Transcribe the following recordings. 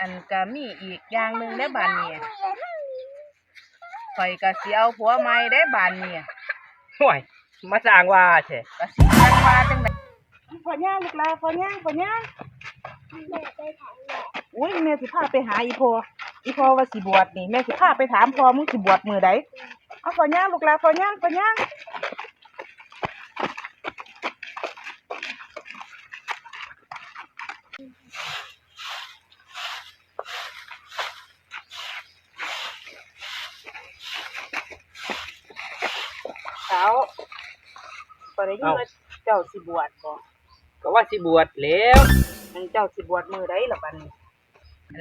อันก็มีอีกอย่างหนึงได้บานนี้ข่อยก็สิเอาผัวใหม่ได้บานนี้ห่วยมาสร้างว่าแท้ก็สิจังว่าจังได๋พอย่างลูกหลานพอย่างพอย่างอุ้ยแม่สิพาไปหาอีพ่ออีพ่อว่าสิบวชนี่แม่สิพาไปถามพ่อมึงสิบวชมื้อใดเอาพอย่างลูกหลานพอย่างพอย่าง เช้าบ่ได้ยินว่าเจ้าสิบวชบ่ก็ว่าสิบวชแล้วมันเจ้าสิบวชมื้อใดล่ะบัดนี้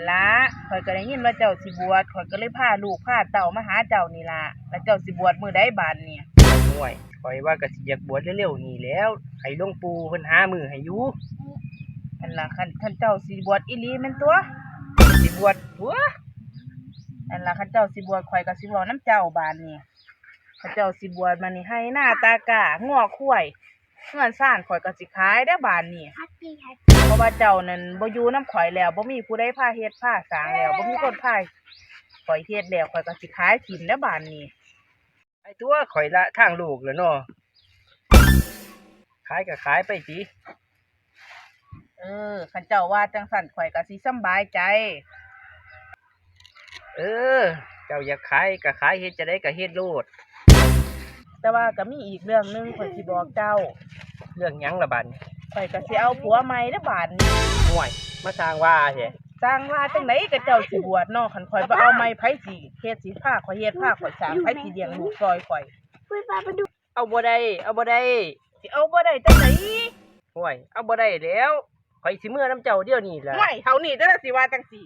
ละข่อยก็ได้ยินว่าเจ้าสิบวชข่อยก็เลยพาลูกพาเต้ามาหาเจ้านี่ล่ะแล้วเจ้าสิบวชมื้อใดบาดนี้ห่วยคอยว่าก็สิอยากบวชเร็วๆนี่แหล้วให้หลวงปู่เพิ่นหามือให้อยู่อันล่ะคันคันเจ้าสิบวชอีหลีแม่นตัวสิบวชตัวอันล่ะคันเจ้าสิบวชข่อยก็สิเว้านํเจ้าบาดนี้ คันเจ้าสิบวชมานี่ให้หน้าตากะงอควายเงินซ่านข่อยก็สิขายได้อบาดนี้เพราะว่าเจ้านั่นบ่อยู่น้ำข่อยแล้วบ่มีผู้ใดพาเฮ็ดพาสร้างแล้วบ่มีคนพาข่อยเฮ็ดแล้วข่อยก็สิขายถิ่นแล้วบานนี้ไอ้ตัวข่อยละทางลูกแล้วเนาะขายก็ขายไปสิเออคันเจ้าว่าจังสั่นข่อยก็สิสำบายใจ เออ เจ้าอยากขายก็ขายเฮ็ดจะได้ก็เฮ็ดโลด แต่ว่าก็มีอีกเรื่องหนึงข่อยสิบอกเจ้าเรื่องหยังละบัดนี้ข่อยก็สิเอาผัวใหม่เด้อบาดนี้ห่วย มาสร้างว่าแท้สร้างว่าจังไดก็เจ้าสิบวชเนาะคันข่อยบ่เอาใหม่ไผสิเฮ็ดสิพาข่อยเฮ็ดพาข่อยสร้างไผสิเลี้ยงลูกซอยข่อยเอาบ่ได้ เอาบ่ได้สิเอาบ่ได้จังไดห่วย เอาบ่ได้แล้วข่อยสิเมื่อน้ำเจ้าเดี๋ยวนี้ล่ะไม่เฮานี่เด้อสิว่าจังซี่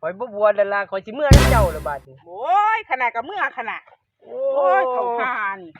ข่อยบ่บวชแล้วล่ะข่อยสิเมื่อน้ำเจ้าละบัดนี้โอ้ยขนาดกับเมื่อขนาดโอ้โอ้ยเขาหานี่